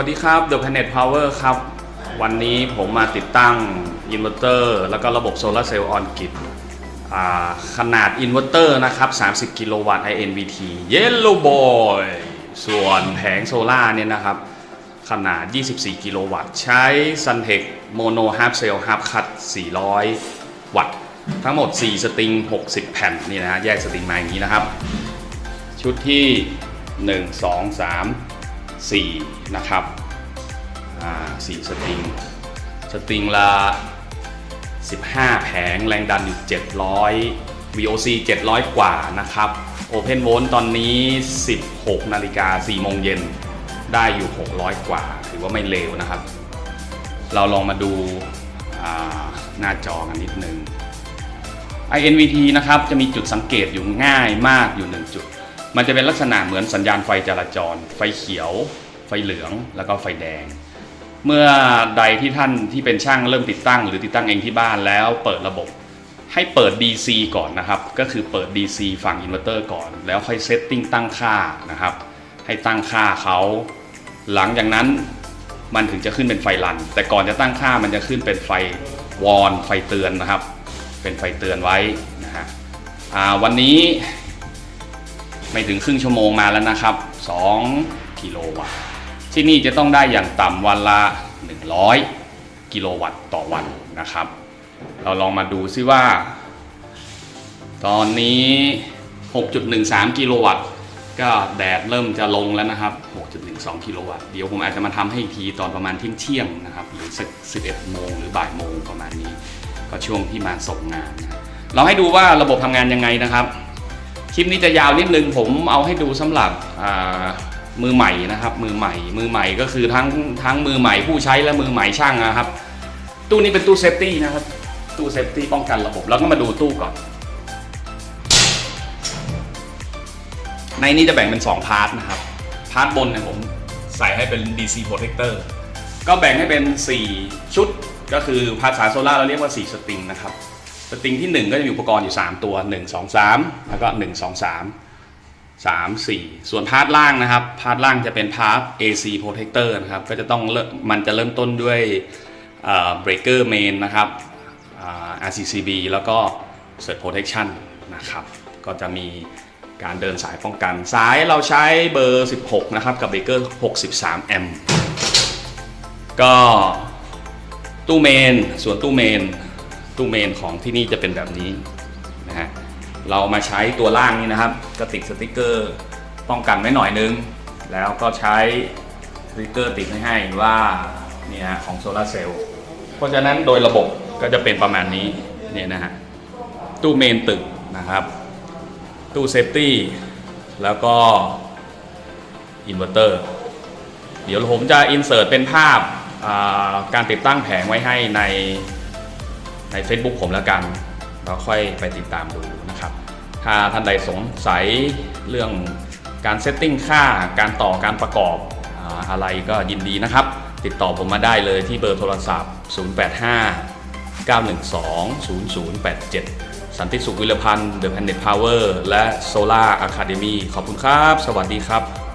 วัสดีครับ The Planet Power ครับ วันนี้ผมมาติดตั้งอินเวอร์เตอร์แล้วก็ระบบโซลาร์เซลล์ออนกิดขนาดอินเวอร์เตอร์นะครับ 30 กิโลวัตต์ INVT Yellow Boy ส่วนแผงโซล่าร์เนี่ยนะครับ ขนาด 24 กิโลวัตต์ ใช้ Suntech Mono Half Cell Half Cut 400 วัตต์ ทั้งหมด 4 สตริง 60 แผ่นนี่นะฮะแยกสตริงมาอย่างนี้นะครับ ชุดที่ 1 2 3 4 นะครับอ่สตริง สตริงละ 15 แผง แรงดันอยู่ 700 VOC 700 กว่านะครับ Open Volt ตอนนี้ 16 นาฬิกา4โมงเย็น ได้อยู่ 600 กว่า ถือว่าไม่เลวนะครับ เราลองมาดูาหน้าจอกันนิดนึง INVT นะครับ จะมีจุดสังเกตอยู่ง่ายมากอยู่หนึ่งจุด มันจะเป็นลักษณะเหมือนสัญญาณไฟจราจร ไฟเขียว ไฟเหลือง แล้วก็ไฟแดง เมื่อใดที่ท่านที่เป็นช่างเริ่มติดตั้ง หรือติดตั้งเองที่บ้านแล้วเปิดระบบให้เปิด DC ก่อนนะครับ ก็คือเปิด DC ฝั่งอินเวอร์เตอร์ก่อน แล้วค่อยเซตติ้งตั้งค่านะครับ ให้ตั้งค่าเขา หลังจากนั้นมันถึงจะขึ้นเป็นไฟรัน แต่ก่อนจะตั้งค่ามันจะขึ้นเป็นไฟวอนไฟเตือนนะครับ เป็นไฟเตือนไว้นะฮะอ่าวันนี้ ไม่ถึงครึ่งชั่วโมงมาแล้วนะครับ 2 กิโลวัตต์ที่นี่จะต้องได้อย่างต่ำวันละ 100 กิโลวัตต์ต่อวันนะครับ เราลองมาดูซิว่า ตอนนี้ 6.13 กิโลวัตต์ก็แดดเริ่มจะลงแล้วนะครับ 6.12 กิโลวัตต์ เดี๋ยวผมอาจจะมาทำให้อีกทีตอนประมาณเที่ยงเที่ยงนะครับ หรือสัก 11 โมงหรือบ่ายโมงประมาณนี้ ก็ช่วงที่มาส่งงาน เราให้ดูว่าระบบทำงานยังไงนะครับ คลิปนี้จะยาวนิดนึงผมเอาให้ดูสำหรับมือใหม่นะครับ มือใหม่ มือใหม่ก็คือทั้งทั้งมือใหม่ผู้ใช้และมือใหม่ช่างนะครับ ตู้นี้เป็นตู้เซฟตี้นะครับ ตู้เซฟตี้ป้องกันระบบแล้วก็มาดูตู้ก่อน ในนี้จะแบ่งเป็น 2 พาร์ทนะครับ พาร์ทบนเนี่ยผมใส่ให้เป็น DC protector ก็แบ่งให้เป็น 4 ชุดก็คือภาษาโซล่าเราเรียกว่า 4 สตริงนะครับ สตริงที่ 1 ก็จะมีอุปกรณ์อยู่ 3 ตัว 1 2 3 แล้วก็ 1 2 3 3 4 ส่วนพาร์ทล่างนะครับ พาร์ทล่างจะเป็นพาร์ท AC protector นะครับ ก็จะต้องมันจะเริ่มต้นด้วยเอ่อ breaker main นะครับ RCCB แล้วก็ surge protection นะครับ ก็จะมีการเดินสายป้องกัน สายเราใช้เบอร์ 16 นะครับ กับเบรกเกอร์ 63 แอมป์ ก็ตู้เมน ส่วนตู้เมน ตู้เมนของที่นี่จะเป็นแบบนี้นะฮะเรามาใช้ตัวล่างนี้นะครับก็ติดสติกเกอร์ป้องกันไว้หน่อยนึง แล้วก็ใช้สติกเกอร์ติดให้ให้ว่าเนี่ยฮะของโซลาเซลล์เพราะฉะนั้นโดยระบบก็จะเป็นประมาณนี้เนี่ยนะฮะตู้เมนตึกนะครับ ตู้เซฟตี้แล้วก็อินเวอร์เตอร์เดี๋ยวผมจะอินเสิร์ตเป็นภาพาการติดตั้งแผงไว้ให้ใน ใน Facebook ผมแล้วกันแล้วค่อยไปติดตามดูนะครับ ถ้าท่านใดสงสัยเรื่องการเซตติ้งค่าการต่อการประกอบอะไรก็ยินดีนะครับ ติดต่อผมมาได้เลยที่เบอร์โทรศัพท์ 085 912 0087 สันติสุขวิรพันธ์ The Planet Power และ Solar Academy ขอบคุณครับ สวัสดีครับ